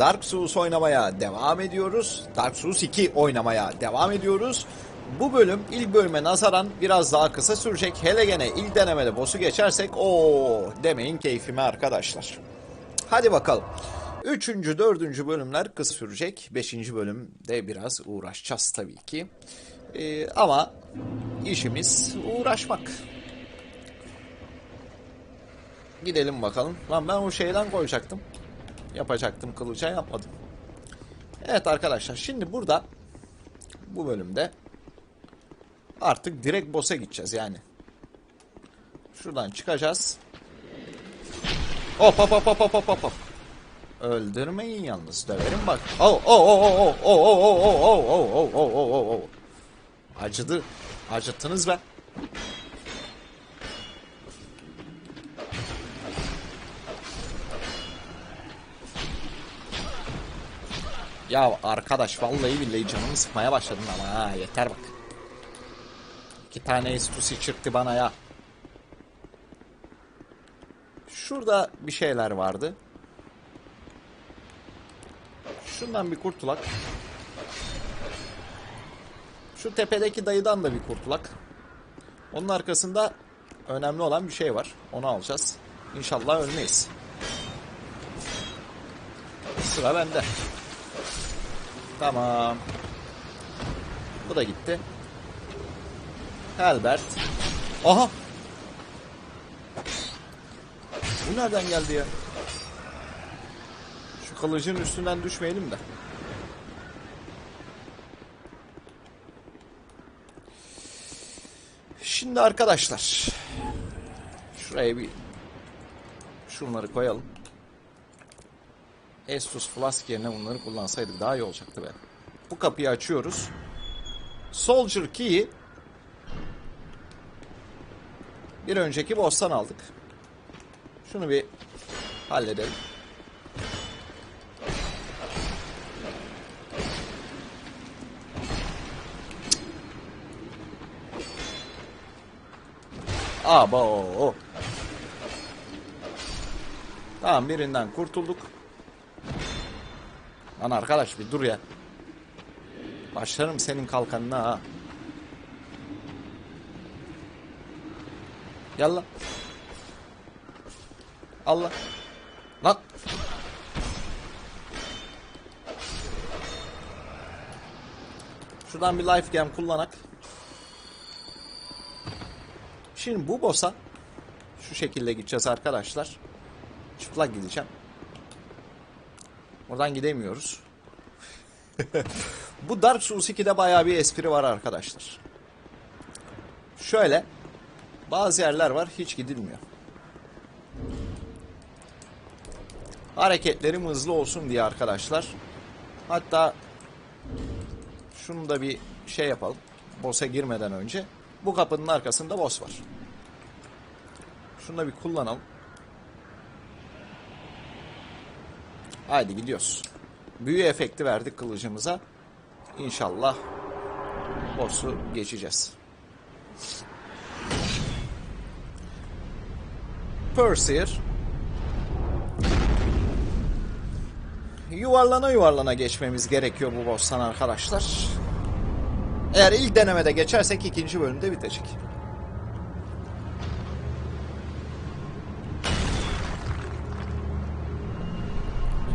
Dark Souls oynamaya devam ediyoruz. Dark Souls 2 oynamaya devam ediyoruz. Bu bölüm ilk bölüme nazaran biraz daha kısa sürecek. Hele gene ilk denemede boss'u geçersek o demeyin keyfime arkadaşlar. Hadi bakalım. Üçüncü, dördüncü bölümler kısa sürecek. Beşinci bölümde biraz uğraşacağız tabii ki. Ee, ama işimiz uğraşmak. Gidelim bakalım. Lan ben o şeyden koyacaktım. Yapacaktım kılıca yapmadım. Evet arkadaşlar şimdi burada bu bölümde artık direkt boss'a gideceğiz yani. Şuradan çıkacağız. Hop hop hop hop hop hop hop. Öldürmeyin yalnız döverim bak. Oh oh oh oh oh oh oh oh oh oh oh oh oh oh oh. Acıdı. Acıttınız be. Ya arkadaş vallahi billahi canımı sıkmaya başladın ama ha yeter bak. İki tane estusi çıktı bana ya. Şurada bir şeyler vardı. Şundan bir kurtulak. Şu tepedeki dayıdan da bir kurtulak. Onun arkasında önemli olan bir şey var. Onu alacağız. İnşallah ölmeyiz. Sıra bende. Tamam. Bu da gitti. Helbert. Aha! Bu nereden geldi ya? Şu kılıcın üstünden düşmeyelim de. Şimdi arkadaşlar. Şuraya bir şunları koyalım. Estus Flask yerine bunları kullansaydık daha iyi olacaktı be. Bu kapıyı açıyoruz. Soldier Key'i bir önceki boss'tan aldık. Şunu bir halledelim. Abo. Tamam birinden kurtulduk. Lan arkadaş bir dur ya. Başlarım senin kalkanına ha. Yallah. Allah. Lan. Şuradan bir life gem kullanak. Şimdi bu boss'a şu şekilde gideceğiz arkadaşlar. Çıplak gideceğim. Oradan gidemiyoruz. bu Dark Souls 2'de bayağı bir espri var arkadaşlar. Şöyle bazı yerler var hiç gidilmiyor. Hareketlerim hızlı olsun diye arkadaşlar. Hatta şunu da bir şey yapalım. Boss'a girmeden önce. Bu kapının arkasında boss var. Şunu da bir kullanalım. Haydi gidiyoruz. Büyü efekti verdik kılıcımıza. İnşallah boss'u geçeceğiz. Perseer yuvarlana yuvarlana geçmemiz gerekiyor bu boss'tan arkadaşlar. Eğer ilk denemede geçersek ikinci bölümde bitecek.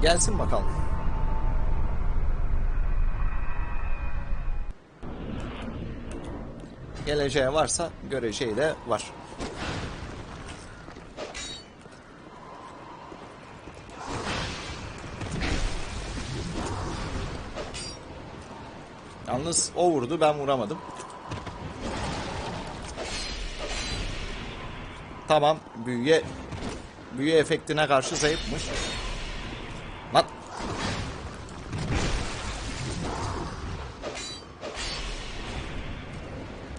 Gelsin bakalım. Geleceği varsa göreceği de var. Yalnız o vurdu ben vuramadım. Tamam büyüye büyü efektine karşı zayıfmış.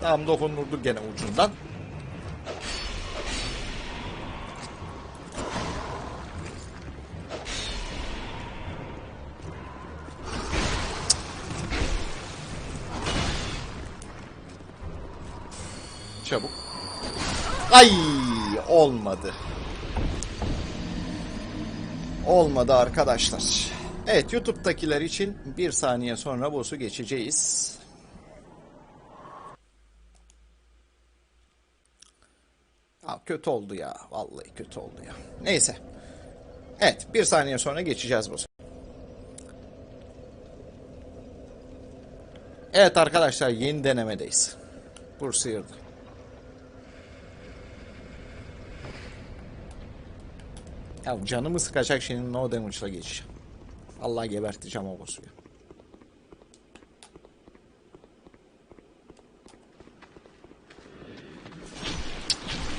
Tamam dokundurduk gene ucundan. Çabuk. Ay olmadı. Olmadı arkadaşlar. Evet YouTube'dakiler için bir saniye sonra boss'u geçeceğiz. Kötü oldu ya. Vallahi kötü oldu ya. Neyse. Evet bir saniye sonra geçeceğiz boss'u. Evet arkadaşlar yeni denemedeyiz. Bur sıyırdı. Ya canımı sıkacak şeyin no damage'la geçeceğim. Allah geberteceğim o boss'u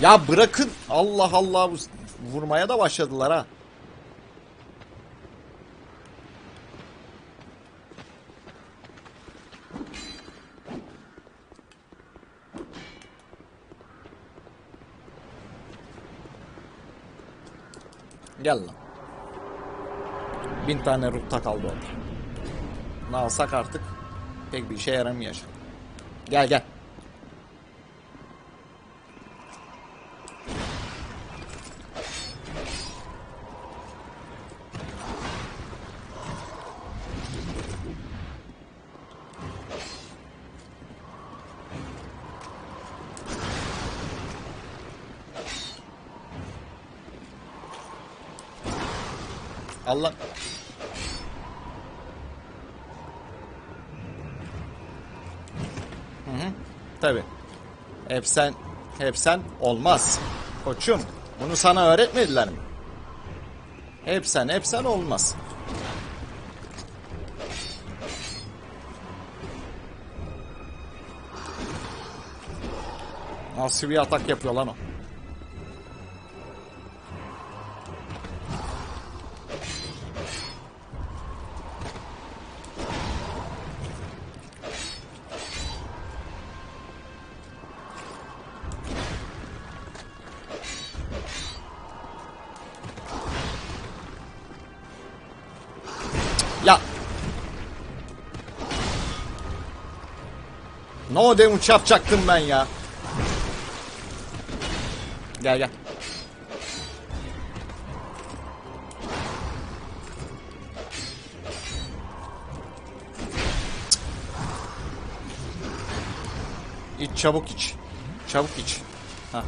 ya. Bırakın. Allah Allah. Vurmaya da başladılar ha. Gel lan. Bin tane rutta kaldı orada. Bunu alsak artık pek bir işe yaramayacak. Gel gel. Allah. Hı hı. Tabi. Hep sen, hep sen olmaz. Koçum, bunu sana öğretmediler mi? Hep sen, hep sen olmaz. Nasıl bir atak yapıyor lan o? No damage yapacaktım ben ya. Gel gel. İç çabuk iç. Çabuk iç. Ha.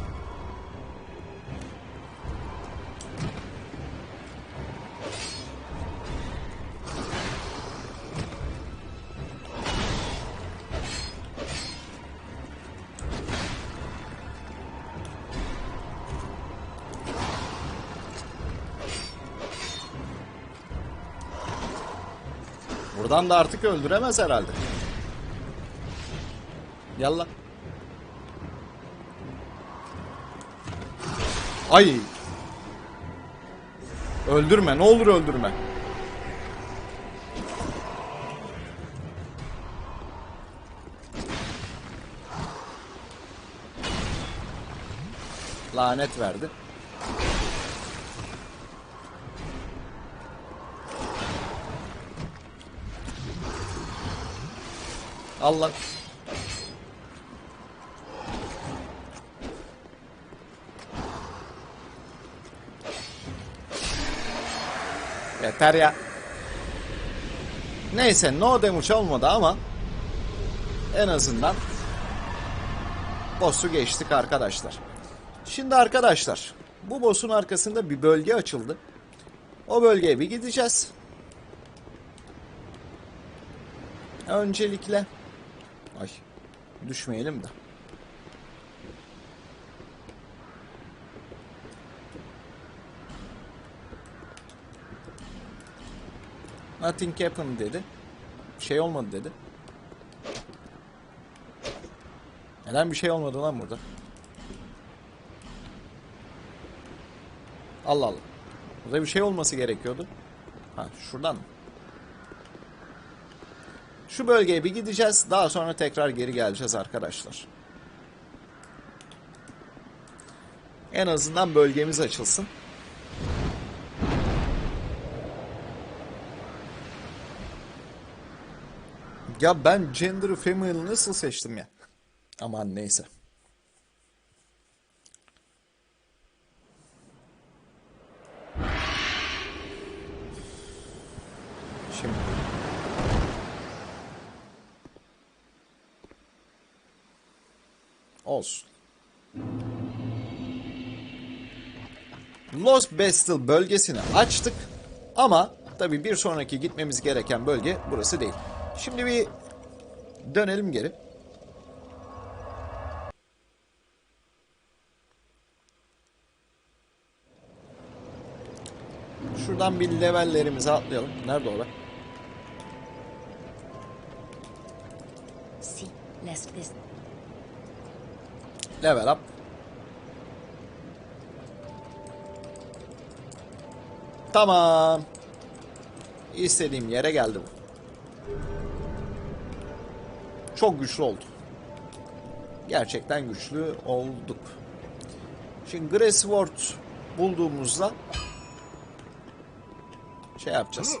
Buradan da artık öldüremez herhalde. Yallah. Ay. Öldürme, ne olur öldürme. Lanet verdi. Allah. Yeter ya. Neyse no damage olmadı ama en azından boss'u geçtik arkadaşlar. Şimdi arkadaşlar bu boss'un arkasında bir bölge açıldı. O bölgeye bir gideceğiz. Öncelikle ay düşmeyelim de. Nothing happened dedi. Bir şey olmadı dedi. Neden bir şey olmadı lan burada? Allah Allah. Burada bir şey olması gerekiyordu. Ha şuradan mı? Şu bölgeye bir gideceğiz. Daha sonra tekrar geri geleceğiz arkadaşlar. En azından bölgemiz açılsın. Ya ben gender female nasıl seçtim ya? Aman neyse. Şimdi. Olsun. Lost Bestil bölgesini açtık. Ama tabii bir sonraki gitmemiz gereken bölge burası değil. Şimdi bir dönelim geri. Şuradan bir levellerimizi atlayalım. Nerede o be? Less this. Level up. Tamam. İstediğim yere geldi bu. Çok güçlü oldu. Gerçekten güçlü olduk. Şimdi Grey Sword bulduğumuzda şey yapacağız.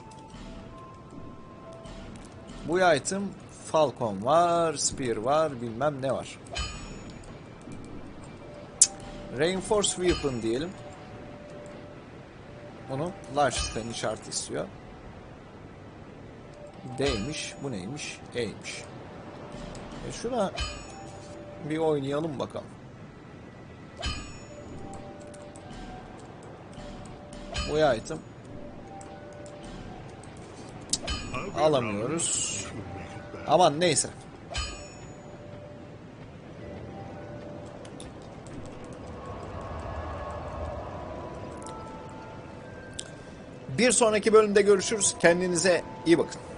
Bu item Falcon var, Spear var, bilmem ne var. Reinforce Weapon diyelim. Bunu large span işareti istiyor. D'ymiş. Bu neymiş? E'ymiş. E şuna bir oynayalım bakalım. Bu item alamıyoruz. Aman neyse. Bir sonraki bölümde görüşürüz. Kendinize iyi bakın.